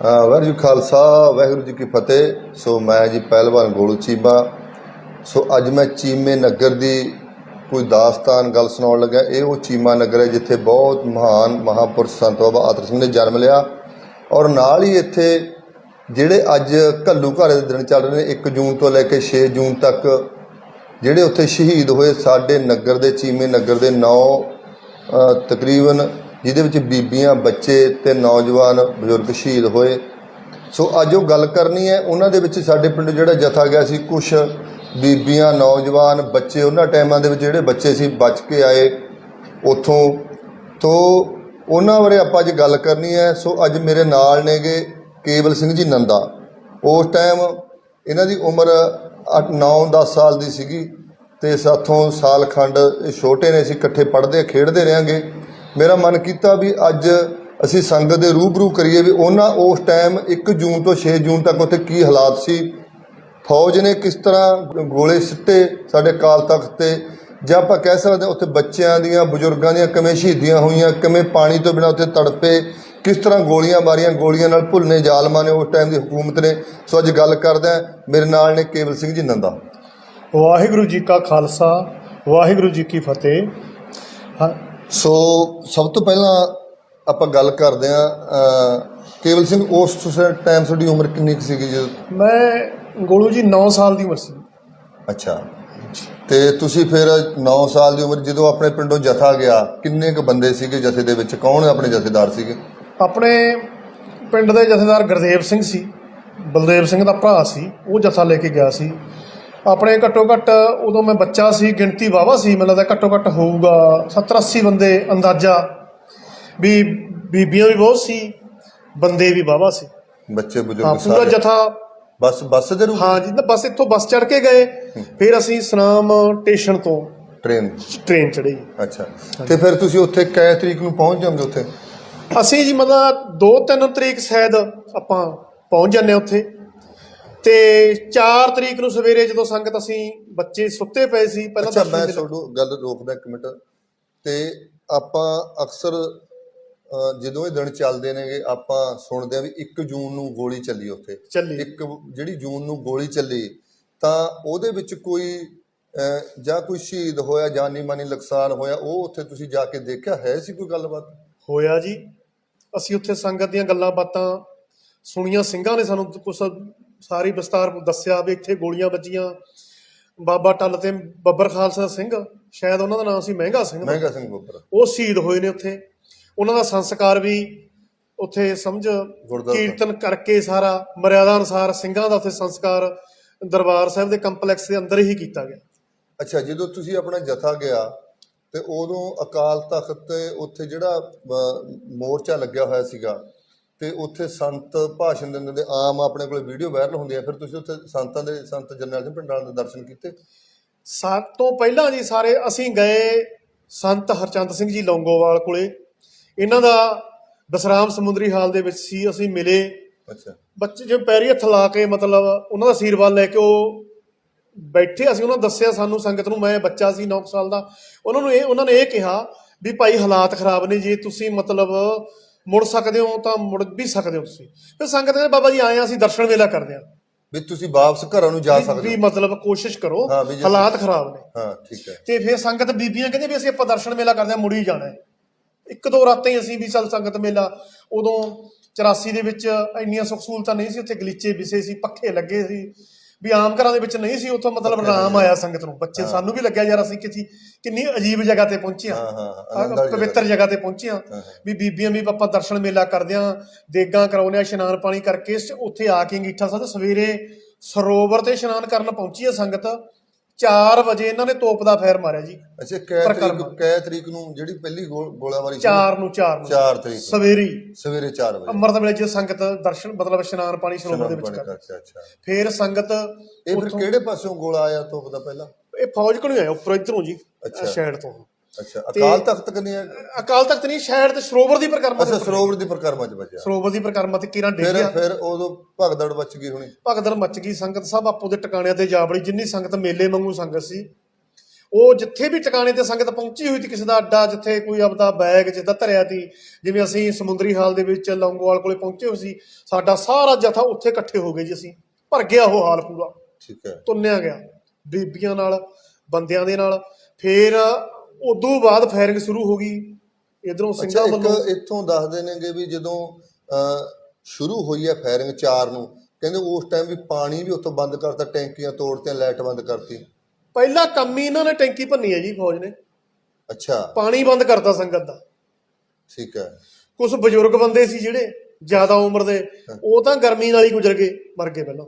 ਵਾਹਿਗੁਰੂ ਜੀ ਖਾਲਸਾ, ਵਾਹਿਗੁਰੂ ਜੀ ਕੀ ਫਤਿਹ। ਸੋ ਮੈਂ ਜੀ ਪਹਿਲਵਾਨ ਗੋਲੂ ਚੀਮਾ। ਸੋ ਅੱਜ ਮੈਂ ਚੀਮੇ ਨਗਰ ਦੀ ਕੋਈ ਦਾਸਤਾਨ ਗੱਲ ਸੁਣਾਉਣ ਲੱਗਾ ਇਹ ਉਹ ਚੀਮਾ ਨਗਰ ਹੈ ਜਿੱਥੇ ਬਹੁਤ ਮਹਾਨ ਮਹਾਪੁਰਸ਼ ਸੰਤ ਬਾਬਾ ਆਤਰ ਸਿੰਘ ਨੇ ਜਨਮ ਲਿਆ। ਔਰ ਨਾਲ ਹੀ ਇੱਥੇ ਜਿਹੜੇ ਅੱਜ ਘੱਲੂ ਘਾਰੇ ਦੇ ਦਿਨ ਚੱਲ ਰਹੇ ਨੇ 1 ਜੂਨ ਤੋਂ ਲੈ ਕੇ 6 ਜੂਨ ਤੱਕ, ਜਿਹੜੇ ਉੱਥੇ ਸ਼ਹੀਦ ਹੋਏ ਸਾਡੇ ਨਗਰ ਦੇ, ਚੀਮੇ ਨਗਰ ਦੇ 9 ਤਕਰੀਬਨ ਜਿਹਦੇ ਵਿੱਚ ਬੀਬੀਆਂ, ਬੱਚੇ ਤੇ ਨੌਜਵਾਨ ਬਜ਼ੁਰਗ ਸ਼ਹੀਦ ਹੋਏ। ਸੋ ਅੱਜ ਉਹ ਗੱਲ ਕਰਨੀ ਹੈ, ਉਹਨਾਂ ਦੇ ਵਿੱਚ ਸਾਡੇ ਪਿੰਡ ਜਿਹੜਾ ਜਥਾ ਗਿਆ ਸੀ ਕੁਝ ਬੀਬੀਆਂ, ਨੌਜਵਾਨ, ਬੱਚੇ, ਉਹਨਾਂ ਟਾਈਮਾਂ ਦੇ ਵਿੱਚ ਜਿਹੜੇ ਬੱਚੇ ਸੀ, ਬਚ ਕੇ ਆਏ ਉਥੋਂ। ਤੋਂ ਉਹਨਾਂ ਬਾਰੇ ਆਪਾਂ ਅੱਜ ਗੱਲ ਕਰਨੀ ਹੈ। ਸੋ ਅੱਜ ਮੇਰੇ ਨਾਲ ਨੇਗੇ ਕੇਵਲ ਸਿੰਘ ਜੀ ਨੰਦਾ। ਉਸ ਟਾਈਮ ਇਹਨਾਂ ਦੀ ਉਮਰ 9-10 ਸਾਲ ਦੀ ਸੀਗੀ ਤੇ ਸਾਥੋਂ ਸਾਲ ਖੰਡ ਛੋਟੇ ਨੇ, ਅਸੀਂ ਇਕੱਠੇ ਪੜ੍ਹਦੇ, ਖੇਡਦੇ ਰਹਾਂਗੇ। ਮੇਰਾ ਮਨ ਕੀਤਾ ਵੀ ਅੱਜ ਅਸੀਂ ਸੰਗਤ ਦੇ ਰੂਬਰੂ ਕਰੀਏ ਵੀ ਉਹਨਾਂ ਉਸ ਟਾਈਮ 1 ਜੂਨ ਤੋਂ 6 ਜੂਨ ਤੱਕ ਉੱਥੇ ਕੀ ਹਾਲਾਤ ਸੀ? ਫੌਜ ਨੇ ਕਿਸ ਤਰ੍ਹਾਂ ਗੋਲੇ ਸਿੱਟੇ ਸਾਡੇ ਕਾਲ ਤਖਤ ਤੇ? ਜਾਂ ਆਪਾਂ ਕਹਿ ਸਕਦੇ ਹਾਂ ਉੱਥੇ ਬੱਚਿਆਂ ਦੀਆਂ, ਬਜ਼ੁਰਗਾਂ ਦੀਆਂ ਕਿਵੇਂ ਸ਼ਹੀਦੀਆਂ ਹੋਈਆਂ, ਕਿਵੇਂ ਪਾਣੀ ਤੋਂ ਬਿਨਾਂ ਉੱਥੇ ਤੜਪੇ, ਕਿਸ ਤਰ੍ਹਾਂ ਗੋਲੀਆਂ ਮਾਰੀਆਂ, ਗੋਲੀਆਂ ਨਾਲ ਭੁੱਲਨੇ ਜ਼ਾਲਮਾਂ ਨੇ ਉਸ ਟਾਈਮ ਦੀ ਹਕੂਮਤ ਨੇ? ਸੋ ਅੱਜ ਗੱਲ ਕਰਦਾ ਮੇਰੇ ਨਾਲ ਨੇ ਕੇਵਲ ਸਿੰਘ ਜੀ ਨੰਦਾ। ਵਾਹਿਗੁਰੂ ਜੀ ਕਾ ਖਾਲਸਾ, ਵਾਹਿਗੁਰੂ ਜੀ ਕੀ ਫਤਿਹ। ਹਾਂ ਸੋ ਸਭ ਤੋਂ ਪਹਿਲਾਂ ਆਪਾਂ ਗੱਲ ਕਰਦੇ ਅਹ, ਕੇਵਲ ਸਿੰਘ ਉਸ ਟਾਈਮ ਤੁਹਾਡੀ ਉਮਰ ਕਿੰਨੀ ਕੁ ਸੀਗੀ ਜਦੋਂ? ਮੈਂ ਗੋਲੂ ਜੀ 9 ਸਾਲ ਦੀ ਉਮਰ ਸੀ। ਅੱਛਾ। ਤੇ ਤੁਸੀਂ ਫਿਰ 9 ਸਾਲ ਦੀ ਉਮਰ ਜਦੋਂ ਆਪਣੇ ਪਿੰਡੋਂ ਜਥਾ ਗਿਆ ਕਿੰਨੇ ਕੁ ਬੰਦੇ ਸੀਗੇ ਜਥੇ ਦੇ ਵਿੱਚ? ਕੌਣ ਆਪਣੇ ਜਥੇਦਾਰ ਸੀਗੇ? ਆਪਣੇ ਪਿੰਡ ਦੇ ਜਥੇਦਾਰ ਗੁਰਦੇਵ ਸਿੰਘ ਸੀ। ਬਲਦੇਵ ਸਿੰਘ ਦਾ ਭਰਾ ਸੀ। ਉਹ ਜਥਾ ਲੈ ਕੇ ਗਿਆ ਸੀ। ਆਪਣੇ ਘੱਟੋ ਘੱਟ ਉਦੋਂ ਮੈਂ ਬੱਚਾ ਸੀ ਗਿਣਤੀ ਵਾਵਾ ਸੀ ਮੈਨੂੰ ਲੱਗਦਾ ਘੱਟੋ ਘੱਟ ਹੋਊਗਾ 70 80 ਬੰਦੇ ਅੰਦਾਜ਼ਾ। ਵੀ ਬੀਬੀਆਂ ਵੀ ਬਹੁਤ ਸੀ ਬੰਦੇ ਵੀ ਵਾਵਾ ਸੀ। ਬੱਚੇ ਹਾਂ ਬਜ਼ੁਰਗ ਪੂਰਾ ਸਾਰੇ। ਜਥਾ ਬਸ ਬੱਸ ਦੇ ਰੂਪ ਹਾਂ ਜੀ ਤਾਂ ਬਸ ਇੱਥੋਂ ਬੱਸ ਚੜ ਕੇ ਗਏ ਫਿਰ ਅਸੀਂ ਸਨਾਮ ਸਟੇਸ਼ਨ ਤੋਂ ਟ੍ਰੇਨ। ਟ੍ਰੇਨ ਚੜ੍ਹੇ। ਅੱਛਾ। ਤੇ ਫਿਰ ਤੁਸੀਂ ਉੱਥੇ ਕੈ ਤਰੀਕ ਨੂੰ ਪਹੁੰਚ ਜਾਂਦੇ ਉੱਥੇ? ਅਸੀਂ ਜੀ ਮਤਲਬ 2-3 ਤਰੀਕ ਸ਼ਾਇਦ ਆਪਾਂ ਪਹੁੰਚ ਜਾਂਦੇ ਉੱਥੇ। ਤੇ 4 ਤਰੀਕ ਨੂੰ ਸਵੇਰੇ ਜਦੋਂ ਸੰਗਤ ਅਸੀਂ ਬੱਚੇ ਸੁੱਤੇ ਪਏ ਸੀ ਪਹਿਲਾਂ ਅੱਛਾ ਮੈਂ ਤੁਹਾਨੂੰ ਗੱਲ ਰੋਕਦਾ ਇੱਕ ਮਿੰਟ। ਤੇ ਆਪਾਂ ਅਕਸਰ ਜਦੋਂ ਇਹ ਦਿਨ ਚੱਲਦੇ ਨੇਗੇ ਆਪਾਂ ਸੁਣਦੇ ਆ ਵੀ 1 ਜੂਨ ਨੂੰ ਗੋਲੀ ਚੱਲੀ ਉੱਥੇ। ਇੱਕ ਜਿਹੜੀ ਜੂਨ ਨੂੰ ਗੋਲੀ ਚੱਲੀ ਤਾਂ ਉਹਦੇ ਵਿੱਚ ਕੋਈ ਜਾਂ ਕੋਈ ਸ਼ਹੀਦ ਹੋਇਆ ਜਾਨੀ ਮਾਨੀ ਨੁਕਸਾਨ ਹੋਇਆ ਉਹ ਉੱਥੇ ਤੁਸੀਂ ਜਾ ਕੇ ਦੇਖਿਆ? ਹੈ ਸੀ ਕੋਈ ਗੱਲਬਾਤ? ਹੋਇਆ ਜੀ। ਅਸੀਂ ਉੱਥੇ ਸੰਗਤ ਦੀਆਂ ਗੱਲਾਂ ਬਾਤਾਂ ਸੁਣੀਆਂ ਸਿੰਘਾਂ ਨੇ ਸਾਨੂੰ ਕੁਝ ਸਾਰੀ ਵਿਸਤਾਰ ਦੱਸਿਆ ਵੀ ਇੱਥੇ ਗੋਲੀਆਂ ਵੱਜੀਆਂ। ਬਾਬਾ ਟੱਲ ਤੇ ਬੱਬਰ ਖਾਲਸਾ ਸਿੰਘ ਸ਼ਾਇਦ ਉਹਨਾਂ ਦਾ ਨਾਮ ਸੀ ਮਹਿੰਗਾ ਸਿੰਘ ਮਹਿੰਗਾ ਸਿੰਘ ਬੱਬਰ। ਉਹ ਸ਼ਹੀਦ ਹੋਏ ਨੇ ਉੱਥੇ। ਉਹਨਾਂ ਦਾ ਸੰਸਕਾਰ ਵੀ ਉੱਥੇ ਸਮਝ ਕੀਰਤਨ ਕਰਕੇ ਸਾਰਾ ਮਰਿਆਦਾ ਅਨੁਸਾਰ ਸਿੰਘਾਂ ਦਾ ਉੱਥੇ ਸੰਸਕਾਰ ਦਰਬਾਰ ਸਾਹਿਬ ਦੇ ਕੰਪਲੈਕਸ ਦੇ ਅੰਦਰ ਹੀ ਕੀਤਾ ਗਿਆ। ਅੱਛਾ ਜਦੋਂ ਤੁਸੀਂ ਆਪਣਾ ਜਥਾ ਗਿਆ ਤੇ ਉਦੋਂ ਅਕਾਲ ਤਖਤ ਉੱਥੇ ਜਿਹੜਾ ਮੋਰਚਾ ਲੱਗਿਆ ਹੋਇਆ ਸੀਗਾ ਤੇ ਉੱਥੇ ਸੰਤ ਭਾਸ਼ਣ ਦਿੰਦੇ ਨੇ ਆਮ ਆਪਣੇ ਕੋਲੇ ਵੀਡੀਓ ਵਾਇਰਲ ਹੁੰਦੀ ਆ ਫਿਰ ਤੁਸੀਂ ਉੱਥੇ ਸੰਤਾਂ ਦੇ ਸੰਤ ਜਰਨੈਲ ਸਿੰਘ ਪਿੰਡਾਂ ਦੇ ਦਰਸ਼ਨ ਕੀਤੇ? ਸਭ ਤੋਂ ਪਹਿਲਾਂ ਜੀ ਸਾਰੇ ਅਸੀਂ ਗਏ ਸੰਤ ਹਰਚੰਦ ਸਿੰਘ ਜੀ ਲੌਂਗੋਵਾਲ ਕੋਲੇ। ਇਹਨਾਂ ਦਾ ਦਸਰਾਮ ਸਮੁੰਦਰੀ ਹਾਲ ਦੇ ਵਿੱਚ ਸੀ ਅਸੀਂ ਮਿਲੇ। ਅੱਛਾ। ਬੱਚੇ ਜਿਵੇਂ ਪੈਰੀ ਹੱਥ ਲਾ ਕੇ ਮਤਲਬ ਉਹਨਾਂ ਦਾ ਆਸ਼ੀਰਵਾਦ ਲੈ ਕੇ ਉਹ ਬੈਠੇ ਅਸੀਂ ਉਹਨਾਂ ਨੂੰ ਦੱਸਿਆ ਸਾਨੂੰ ਸੰਗਤ ਨੂੰ ਮੈਂ ਬੱਚਾ ਸੀ 9 ਸਾਲ ਦਾ। ਉਹਨਾਂ ਨੂੰ ਇਹ ਉਹਨਾਂ ਨੇ ਇਹ ਕਿਹਾ ਵੀ ਭਾਈ ਹਾਲਾਤ ਖਰਾਬ ਨੇ ਜੇ ਤੁਸੀਂ ਮਤਲਬ ਮੁੜ ਸਕਦੇ ਹੋ ਤਾਂ ਮੁੜ ਵੀ ਸਕਦੇ ਹੋ ਤੁਸੀਂ। ਫਿਰ ਸੰਗਤ ਨੇ ਬਾਬਾ ਜੀ ਆਏ ਆ ਅਸੀਂ ਦਰਸ਼ਨ ਵੇਲਾ ਕਰਦੇ ਆ ਵੀ ਤੁਸੀਂ ਵਾਪਸ ਘਰਾਂ ਨੂੰ ਜਾ ਸਕਦੇ ਵੀ ਹੋ। ਮਤਲਬ ਕੋਸ਼ਿਸ਼ ਕਰੋ ਹਾਂ, ਵੀ ਜੇ- ਹਾਲਾਤ ਖਰਾਬ ਨੇ। ਹਾਂ ਠੀਕ ਹੈ। ਤੇ ਫਿਰ ਸੰਗਤ ਬੀਬੀਆਂ ਕਹਿੰਦੇ ਵੀ ਅਸੀਂ ਆਪਾਂ ਦਰਸ਼ਨ ਮੇਲਾ ਕਰਦੇ ਆ ਮੁੜੀ ਜਾਣਾ ਹੈ। ਇੱਕ ਦੋ ਰਾਤਾਂ ਹੀ ਅਸੀਂ ਵੀ ਚੱਲ ਸੰਗਤ ਮੇਲਾ। ਉਦੋਂ 84 ਦੇ ਵਿੱਚ ਇੰਨੀਆਂ ਸੁੱਖ ਸਹੂਲਤਾਂ ਨਹੀਂ ਸੀ ਉੱਥੇ ਗਲੀਚੇ ਵਿਸੇ ਸੀ ਪੱਖੇ ਲੱਗੇ ਸੀ। ਵੀ ਆਮ ਘਰਾਂ ਦੇ ਵਿੱਚ ਨਹੀਂ ਸੀ ਉੱਥੋਂ ਮਤਲਬ ਆਰਾਮ ਆਇਆ ਸੰਗਤ ਨੂੰ। ਬੱਚੇ ਸਾਨੂੰ ਵੀ ਲੱਗਿਆ ਯਾਰ ਅਸੀਂ ਕਿਸੀ ਕਿੰਨੀ ਅਜੀਬ ਜਗ੍ਹਾ ਤੇ ਪਹੁੰਚੇ ਹਾਂ। ਪਵਿੱਤਰ ਜਗ੍ਹਾ ਤੇ ਪਹੁੰਚੇ ਹਾਂ। ਵੀ ਬੀਬੀਆਂ ਵੀ ਆਪਾਂ ਦਰਸ਼ਨ ਮੇਲਾ ਕਰਦੇ ਹਾਂ ਦੇਗਾਂ ਕਰਾਉਂਦੇ ਆ ਇਸ਼ਨਾਨ ਪਾਣੀ ਕਰਕੇ ਉੱਥੇ ਆ ਕੇ ਅੰਗੀਠਾ ਸਾਹਿਬ ਸਵੇਰੇ ਸਰੋਵਰ ਤੇ ਇਸ਼ਨਾਨ ਕਰਨ ਪਹੁੰਚੀ ਆ ਸੰਗਤ। 4 ਵਜੇ ਇਹਨਾਂ ਨੇ ਤੋਪ ਦਾ ਫੇਰ ਮਾਰਿਆ ਜੀ। ਅੱਛਾ ਕੈ ਪ੍ਰਕਰਮ। ਤਰੀਕ ਕੈ ਤਰੀਕ ਨੂੰ ਜਿਹੜੀ ਪਹਿਲੀ ਗੋਲ- ਗੋਲਾਬਾਰੀ ਸੀ 4 ਨੂੰ 4 ਨੂੰ। 4 ਤਰੀਕ ਨੂੰ, ਸਵੇਰੇ। ਸਵੇਰੇ 4 ਵਜੇ। ਅੰਮ੍ਰਿਤ ਵੇਲੇ ਜੇ ਸੰਗਤ ਦਰਸ਼ਨ ਮਤਲਬ ਇਸ਼ਨਾਨ ਪਾਣੀ ਸਰੋਵਰ ਦੇ ਵਿੱਚ ਕਰ ਅੱਛਾ ਅੱਛਾ। ਫੇਰ ਸੰਗਤ ਇਹ ਫਿਰ ਕਿਹੜੇ ਪਾਸਿਓਂ ਗੋਲਾ ਆਇਆ ਤੋਪ ਦਾ ਪਹਿਲਾਂ? ਇਹ ਫੌਜ ਕੋਲ ਆਇਆ ਉੱਪਰ ਇਧਰੋਂ ਜੀ ਅੱਛਾ। ਸ਼ਹਿਰ ਤੋਂ। ਅੱਛਾ ਅਕਾਲ ਤਖਤ ਕਨੀ ਅਕਾਲ ਤਖਤ ਨਹੀਂ ਸ਼ਹਿਰ ਤੇ ਸਰੋਵਰ ਦੀ ਪ੍ਰਕਰਮਾ ਅੱਛਾ ਸਰੋਵਰ ਦੀ ਪ੍ਰਕਰਮਾ ਚ ਬਚਿਆ ਸਰੋਵਰ ਦੀ ਪ੍ਰਕਰਮਾ ਤੇ ਕਿਰਾਂ ਫਿਰ ਡੇਗਿਆ ਫਿਰ ਉਦੋਂ ਭਗਦੜ ਬਚ ਗਈ ਹੋਣੀ। ਭਗਦੜ ਮੱਚ ਗਈ ਸੰਗਤ ਸਭ ਆਪੋ ਦੇ ਟਿਕਾਣਿਆਂ ਤੇ ਜਾ ਵੜੀ। ਜਿੰਨੀ ਸੰਗਤ ਮੇਲੇ ਵਾਂਗੂ ਸੰਗਤ ਸੀ ਉਹ ਜਿੱਥੇ ਵੀ ਟਿਕਾਣੇ ਤੇ ਸੰਗਤ ਪਹੁੰਚੀ ਹੋਈ ਸੀ ਕਿਸੇ ਦਾ ਅੱਡਾ ਜਿੱਥੇ ਕੋਈ ਆਪਦਾ ਬੈਗ ਜਿੱਦਾਂ ਧਰਿਆ ਸੀ ਜਿਵੇਂ ਅਸੀਂ ਸਮੁੰਦਰੀ ਹਾਲ ਦੇ ਵਿੱਚ ਲੌਂਗੋਵਾਲ ਕੋਲੇ ਪਹੁੰਚੇ ਹੋਏ ਸੀ ਸਾਡਾ ਸਾਰਾ ਜਥਾ ਉੱਥੇ ਇਕੱਠੇ ਹੋ ਗਏ ਜੀ ਅਸੀਂ। ਭਰ ਗਿਆ ਉਹ ਹਾਲ ਪੂਰਾ। ਠੀਕ ਹੈ। ਤੁੰਨਿਆ ਗਿਆ। ਬੀਬੀਆਂ ਨਾਲ ਬੰਦਿਆਂ ਦੇ ਨਾਲ। ਫਿਰ ਉਦੋਂ ਬਾਅਦ ਫਾਇਰਿੰਗ ਸ਼ੁਰੂ ਹੋ ਗਈ। ਇਧਰੋਂ ਅੱਛਾ ਸਿੰਘਾਂ ਇੱਕ ਵੱਲੋਂ ਇੱਥੋਂ ਦੱਸਦੇ ਨੇਗੇ ਵੀ ਜਦੋਂ ਸ਼ੁਰੂ ਹੋਈ ਹੈ ਫਾਇਰਿੰਗ 4 ਨੂੰ ਕਹਿੰਦੇ ਉਸ ਟਾਈਮ ਵੀ ਪਾਣੀ ਵੀ ਉੱਥੋਂ ਬੰਦ ਕਰਤਾ ਟੈਂਕੀਆਂ ਤੋੜਤੀਆਂ ਲਾਈਟ ਬੰਦ ਕਰਤੀ। ਪਹਿਲਾ ਕੰਮ ਹੀ ਇਹਨਾਂ ਨੇ ਟੈਂਕੀ ਭੰਨੀ ਹੈ ਜੀ ਫੌਜ ਨੇ। ਅੱਛਾ। ਪਾਣੀ ਬੰਦ ਕਰਤਾ ਸੰਗਤ ਦਾ। ਠੀਕ ਹੈ। ਕੁਝ ਬਜ਼ੁਰਗ ਬੰਦੇ ਸੀ ਜਿਹੜੇ ਜ਼ਿਆਦਾ ਉਮਰ ਦੇ ਉਹ ਤਾਂ ਗਰਮੀ ਨਾਲ ਹੀ ਗੁਜ਼ਰ ਗਏ ਮਰ ਗਏ ਪਹਿਲਾਂ।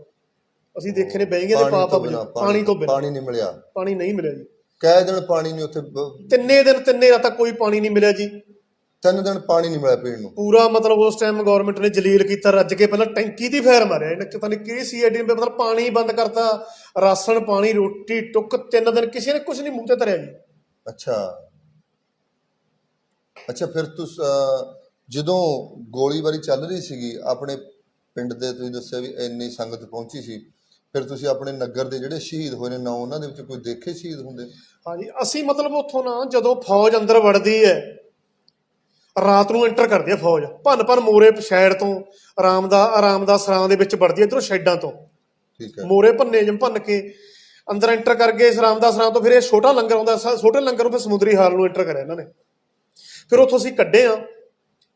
ਅਸੀਂ ਦੇਖੇ ਨੇ ਬਹਿ ਗਏ ਤੇ ਪਾਪਾ ਪਾਣੀ ਤੋਂ ਬਿਨਾਂ। ਪਾਣੀ ਨਹੀਂ ਮਿਲਿਆ। ਪਾਣੀ ਨਹੀਂ ਮਿਲਿਆ ਜੀ। ਕਈ ਦਿਨ ਪਾਣੀ ਨਹੀਂ ਉੱਥੇ ਬ- ਤਿੰਨੇ ਦਿਨ ਤਿੰਨੇ ਰਾਤਾਂ ਕੋਈ ਪਾਣੀ ਨਹੀਂ ਮਿਲਿਆ ਜੀ। ਤਿੰਨ ਦਿਨ ਪਾਣੀ ਨਹੀਂ ਮਿਲਿਆ ਪੀਣ ਨੂੰ। ਪੂਰਾ ਮਤਲਬ ਉਸ ਟਾਈਮ ਗਵਰਨਮੈਂਟ ਨੇ ਜਲੀਲ ਕੀਤਾ ਰੱਜ ਕੇ ਪਹਿਲਾਂ ਟੈਂਕੀ ਦੀ ਫਾਇਰ ਮਾਰਿਆ ਇਹਨੇ ਪਤਾ ਨਹੀਂ ਕਿਹੜੀ ਸੀਆਈਡੀ ਨੇ ਮਤਲਬ ਪਾਣੀ ਬੰਦ ਕਰਤਾ ਰਾਸ਼ਨ ਪਾਣੀ ਰੋਟੀ ਟੁੱਕ ਤਿੰਨ ਦਿਨ ਕਿਸੇ ਨੇ ਕੁਝ ਨਹੀਂ ਮੂੰਹ ਤੇ ਧਰਿਆ ਜੀ। ਅੱਛਾ। ਅੱਛਾ ਫਿਰ ਤੁਸੀਂ ਜਦੋਂ ਗੋਲੀਬਾਰੀ ਚੱਲ ਰਹੀ ਸੀਗੀ ਆਪਣੇ ਪਿੰਡ ਦੇ ਤੁਸੀਂ ਦੱਸਿਆ ਵੀ ਇੰਨੀ ਸੰਗਤ ਪਹੁੰਚੀ ਸੀ ਫਿਰ ਤੁਸੀਂ ਆਪਣੇ ਨਗਰ ਦੇ ਜਿਹੜੇ ਸ਼ਹੀਦ ਹੋਏ ਨੇ ਨਾ ਉਹਨਾਂ ਦੇ ਵਿੱਚ ਕੋਈ ਦੇਖੇ ਸ਼ਹੀਦ ਹੁੰਦੇ? ਹਾਂਜੀ ਅਸੀਂ ਮਤਲਬ ਉੱਥੋਂ ਨਾ ਜਦੋਂ ਫੌਜ ਅੰਦਰ ਵੜਦੀ ਹੈ ਰਾਤ ਨੂੰ ਐਂਟਰ ਕਰਦੀ ਹੈ ਫੌਜ। ਭੰਨ ਭੰਨ ਮੋਰੇ ਸ਼ੈਡ ਤੋਂ ਆਰਾਮ ਦਾ ਆਰਾਮ ਦਾ ਸਰਾਂ ਦੇ ਵਿੱਚ ਵੜਦੀ ਹੈ ਇਧਰੋਂ ਸ਼ੈਡਾਂ ਤੋਂ। ਠੀਕ ਹੈ। ਮੋਰੇ ਭੰਨੇ ਜਿਵੇਂ ਭੰਨ ਕੇ ਅੰਦਰ ਐਂਟਰ ਕਰ ਗਏ ਸਰਾਮ ਦਾ ਸਰਾਂ ਤੋਂ ਫਿਰ ਇਹ ਛੋਟਾ ਲੰਗਰ ਆਉਂਦਾ ਛੋਟੇ ਲੰਗਰ ਨੂੰ ਫਿਰ ਸਮੁੰਦਰੀ ਹਾਲ ਨੂੰ ਐਂਟਰ ਕਰਿਆ ਇਹਨਾਂ ਨੇ। ਫਿਰ ਉੱਥੋਂ ਅਸੀਂ ਕੱਢੇ ਆ